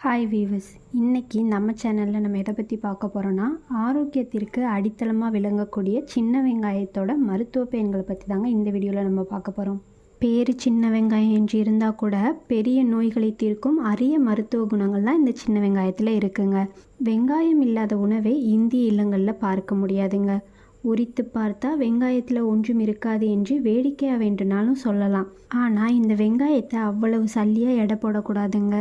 Hi viewers இன்றைக்கி நம்ம சேனலில் நம்ம எதை பற்றி பார்க்க போகிறோன்னா ஆரோக்கியத்திற்கு அடித்தளமாக விளங்கக்கூடிய சின்ன வெங்காயத்தோட மருத்துவ பயன்களை பற்றி தாங்க இந்த வீடியோவில் நம்ம பார்க்க போகிறோம் பேர் சின்ன வெங்காயம் என்று இருந்தால் கூட பெரிய நோய்களை தீர்க்கும் அரிய மருத்துவ குணங்கள்லாம் இந்த சின்ன வெங்காயத்தில் இருக்குங்க. வெங்காயம் இல்லாத உணவை இந்திய இல்லங்களில் பார்க்க முடியாதுங்க. உரித்து பார்த்தா வெங்காயத்தில் ஒன்றும் இருக்காது என்று வேடிக்கையாக வேண்டுனாலும் சொல்லலாம். ஆனால் இந்த வெங்காயத்தை அவ்வளவு சல்லியாக எடை போடக்கூடாதுங்க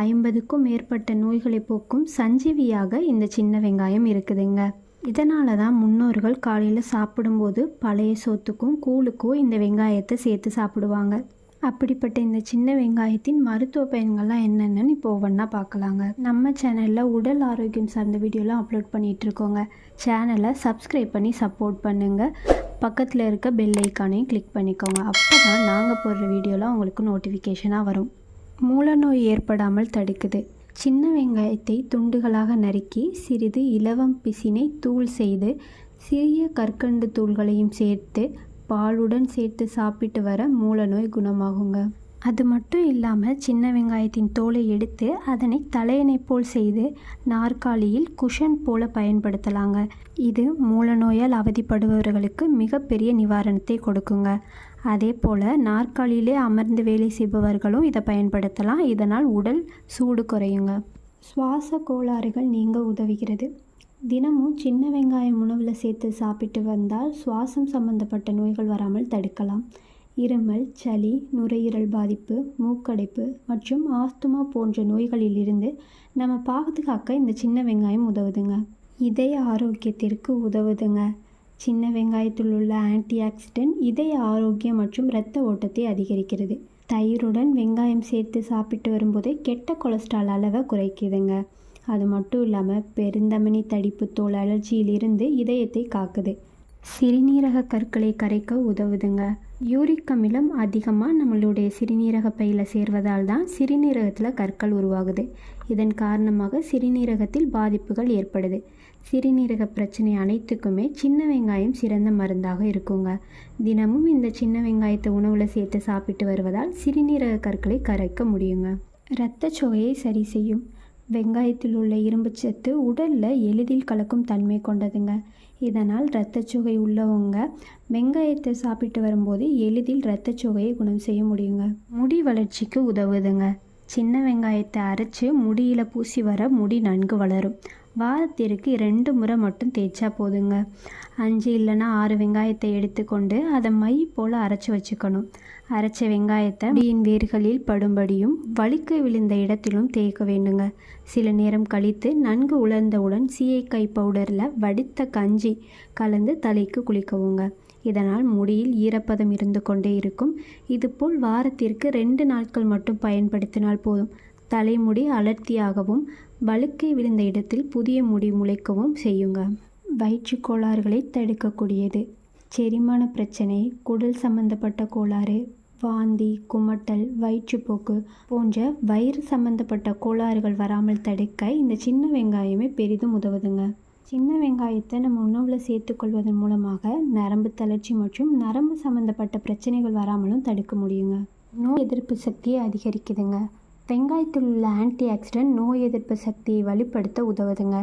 ஐம்பதுக்கும் மேற்பட்ட நோய்களை போக்கும் சஞ்சீவியாக இந்த சின்ன வெங்காயம் இருக்குதுங்க. இதனால தான் முன்னோர்கள் காலையில் சாப்பிடும்போது பழைய சோத்துக்கும் கூழுக்கும் இந்த வெங்காயத்தை சேர்த்து சாப்பிடுவாங்க. அப்படிப்பட்ட இந்த சின்ன வெங்காயத்தின் மருத்துவ பயன்கள்லாம் என்னென்னு இப்போ ஒவ்வொன்றா பார்க்கலாங்க. நம்ம சேனலில் உடல் ஆரோக்கியம் சார்ந்த வீடியோலாம் அப்லோட் பண்ணிகிட்டு இருக்கோங்க. சேனலை சப்ஸ்கிரைப் பண்ணி சப்போர்ட் பண்ணுங்கள் பக்கத்தில் இருக்க பெல் ஐக்கானையும் கிளிக் பண்ணிக்கோங்க. அப்போ தான் நாங்கள் போடுற வீடியோலாம் உங்களுக்கு நோட்டிஃபிகேஷனாக வரும். மூலநோய் ஏற்படாமல் தடுக்குது. சின்ன வெங்காயத்தை துண்டுகளாக நறுக்கி சிறிது இலவம் பிசினை தூள் செய்து சிறிய கற்கண்டு தூள்களையும் சேர்த்து பாலுடன் சேர்த்து சாப்பிட்டு வர மூலநோய் குணமாகுங்க. அது மட்டும் இல்லாமல் சின்ன வெங்காயத்தின் தோலை எடுத்து அதனை தலையணை போல் செய்து நாற்காலியில் குஷன் போல பயன்படுத்தலாங்க. இது மூலநோயால் அவதிப்படுபவர்களுக்கு மிகப்பெரிய நிவாரணத்தை கொடுக்குங்க. அதே போல் நாற்காலியிலே அமர்ந்து வேலை செய்பவர்களும் இதை பயன்படுத்தலாம். இதனால் உடல் சூடு குறையுங்க. சுவாச கோளாறுகள் நீங்க உதவுகிறது. தினமும் சின்ன வெங்காயம் உணவில் சேர்த்து சாப்பிட்டு வந்தால் சுவாசம் சம்பந்தப்பட்ட நோய்கள் வராமல் தடுக்கலாம். இருமல் சளி நுரையீரல் பாதிப்பு மூக்கடைப்பு மற்றும் ஆஸ்துமா போன்ற நோய்களிலிருந்து நம்ம பாதுகாக்க இந்த சின்ன வெங்காயம் உதவுதுங்க. இதய ஆரோக்கியத்திற்கு உதவுதுங்க. சின்ன வெங்காயத்தில் உள்ள ஆன்டி ஆக்சிடென்ட் இதய ஆரோக்கியம் மற்றும் இரத்த ஓட்டத்தை அதிகரிக்கிறது. தயிருடன் வெங்காயம் சேர்த்து சாப்பிட்டு வரும்போதே கெட்ட கொலஸ்ட்ரால் அளவை குறைக்குதுங்க. அது மட்டும் இல்லாமல் பெருந்தமனி தடிப்பு தோல் அலர்ஜியிலிருந்து இதயத்தை காக்குது. சிறுநீரக கற்களை கரைக்க உதவுதுங்க. யூரிக் அமிலம் அதிகமாக நம்மளுடைய சிறுநீரக பையில் சேர்வதால் தான் சிறுநீரகத்தில் கற்கள் உருவாகுது. இதன் காரணமாக சிறுநீரகத்தில் பாதிப்புகள் ஏற்படுது. சிறுநீரக பிரச்சனை அனைத்துக்குமே சின்ன வெங்காயம் சிறந்த மருந்தாக இருக்குங்க. தினமும் இந்த சின்ன வெங்காயத்தை உணவில் சேர்த்து சாப்பிட்டு வருவதால் சிறுநீரக கற்களை கரைக்க முடியுங்க. இரத்த சரி செய்யும். வெங்காயத்தில் உள்ள இரும்புச்சத்து உடலில் எளிதில் கலக்கும் தன்மை கொண்டதுங்க. இதனால் இரத்தச்சோகை உள்ளவங்க வெங்காயத்தை சாப்பிட்டு வரும்போது எளிதில் இரத்தச்சோகையை குணம் செய்ய முடியுங்க. முடி வளர்ச்சிக்கு உதவுதுங்க. சின்ன வெங்காயத்தை அரைச்சி முடியில் பூசி வர முடி நன்கு வளரும். வாரத்திற்கு ரெண்டு முறை மட்டும் தேய்ச்சா போதுங்க. அஞ்சு இல்லைன்னா ஆறு வெங்காயத்தை எடுத்துக்கொண்டு அதை மை போல் அரைச்சி வச்சுக்கணும். அரைச்ச வெங்காயத்தை மீன் வேர்களில் படும்படியும் வலிக்கு விழுந்த இடத்திலும் தேய்க்க வேண்டுங்க. சில நேரம் கழித்து நன்கு உலர்ந்தவுடன் சீயக்காய் பவுடரில் வடித்த கஞ்சி கலந்து தலைக்கு குளிக்கவுங்க. இதனால் முடியில் ஈரப்பதம் இருந்து கொண்டே இருக்கும். இதுபோல் வாரத்திற்கு ரெண்டு நாட்கள் மட்டும் பயன்படுத்தினால் போதும். தலைமுடி அடர்த்தியாகவும் வழுக்கை விழுந்த இடத்தில் புதிய முடி முளைக்கவும் செய்யுங்க. வயிற்று கோளாறுகளை தடுக்கக்கூடியது. செரிமான பிரச்சனை குடல் சம்பந்தப்பட்ட கோளாறு வாந்தி குமட்டல் வயிற்றுப்போக்கு போன்ற வயிறு சம்பந்தப்பட்ட கோளாறுகள் வராமல் தடுக்க இந்த சின்ன வெங்காயமே பெரிதும் உதவுதுங்க. சின்ன வெங்காயத்தை நம்ம உணவில் சேர்த்துக்கொள்வதன் மூலமாக நரம்பு தளர்ச்சி மற்றும் நரம்பு சம்பந்தப்பட்ட பிரச்சனைகள் வராமலும் தடுக்க முடியுங்க. நோய் எதிர்ப்பு சக்தியை அதிகரிக்குதுங்க. வெங்காயத்தில் உள்ள ஆன்டி ஆக்சிடென்ட் நோய் எதிர்ப்பு சக்தியை வலுப்படுத்த உதவுதுங்க.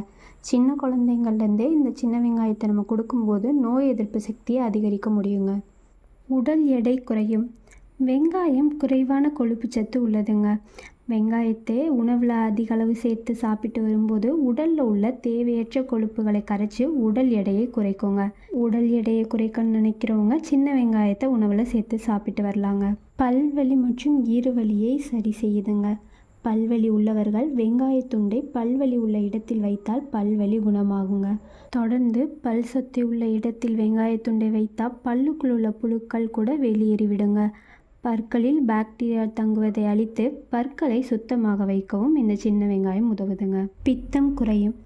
சின்ன குழந்தைங்கள்லேருந்தே இந்த சின்ன வெங்காயத்தை நம்ம கொடுக்கும்போது நோய் எதிர்ப்பு சக்தியை அதிகரிக்க முடியுங்க. உடல் எடை குறையும். வெங்காயம் குறைவான கொழுப்பு சத்து உள்ளதுங்க. வெங்காயத்தை உணவில் அதிக அளவு சேர்த்து சாப்பிட்டு வரும்போது உடலில் உள்ள தேவையற்ற கொழுப்புகளை கரைச்சி உடல் எடையை குறைக்குங்க. உடல் எடையை குறைக்கணும்னு நினைக்கிறவங்க சின்ன வெங்காயத்தை உணவில் சேர்த்து சாப்பிட்டு வரலாங்க. பல்வலி மற்றும் ஈறுவலியை சரி செய்யுதுங்க பல்வலி உள்ளவர்கள் வெங்காயத்துண்டை பல்வலி உள்ள இடத்தில் வைத்தால் பல்வலி குணமாகுங்க. தொடர்ந்து பல் சொத்தி உள்ள இடத்தில் வெங்காயத்துண்டை வைத்தால் பல்லுக்குள் உள்ள புழுக்கள் கூட வெளியேறிவிடுங்க. பற்களில் பாக்டீரியா தங்குவதை அழித்து பற்களை சுத்தமாக வைக்கவும் இந்த சின்ன வெங்காயம் உதவுதுங்க. பித்தம் குறையும்.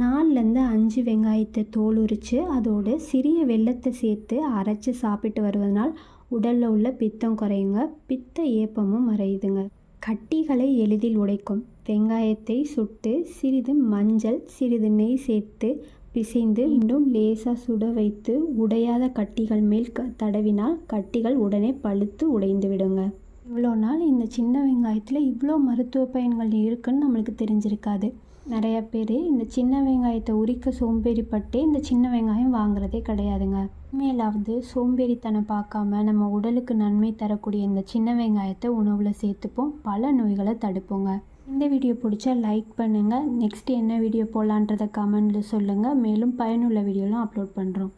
நாலுலேருந்து அஞ்சு வெங்காயத்தை தோல் உரித்து அதோடு சிறிய வெள்ளத்தை சேர்த்து அரைச்சி சாப்பிட்டு வருவதனால் உடலில் உள்ள பித்தம் குறையுங்க. பித்த ஏப்பமும் மறையுதுங்க. கட்டிகளை எளிதில் உடைக்கும். வெங்காயத்தை சுட்டு சிறிது மஞ்சள் சிறிது நெய் சேர்த்து பிசைந்து இன்னும் லேசாக சுட வைத்து உடையாத கட்டிகள் மேல் க தடவினால் கட்டிகள் உடனே பழுத்து உடைந்து விடுங்க. இவ்வளோ நாள் இந்த சின்ன வெங்காயத்தில் இவ்வளோ மருத்துவ பயன்கள் இருக்குன்னு நம்மளுக்கு தெரிஞ்சிருக்காது. நிறைய பேர் இந்த சின்ன வெங்காயத்தை உரிக்க சோம்பேறிப்பட்டு இந்த சின்ன வெங்காயம் வாங்குறதே கிடையாதுங்க. மேலாவது சோம்பேறித்தனம் பார்க்காம நம்ம உடலுக்கு நன்மை தரக்கூடிய இந்த சின்ன வெங்காயத்தை உணவில் சேர்த்துப்போம். பல நோய்களை தடுப்போங்க. இந்த வீடியோ பிடிச்சா லைக் பண்ணுங்கள் நெக்ஸ்ட் என்ன வீடியோ போடலான்றதை கமெண்டில் சொல்லுங்கள் மேலும் பயனுள்ள வீடியோலாம் அப்லோட் பண்ணுறோம்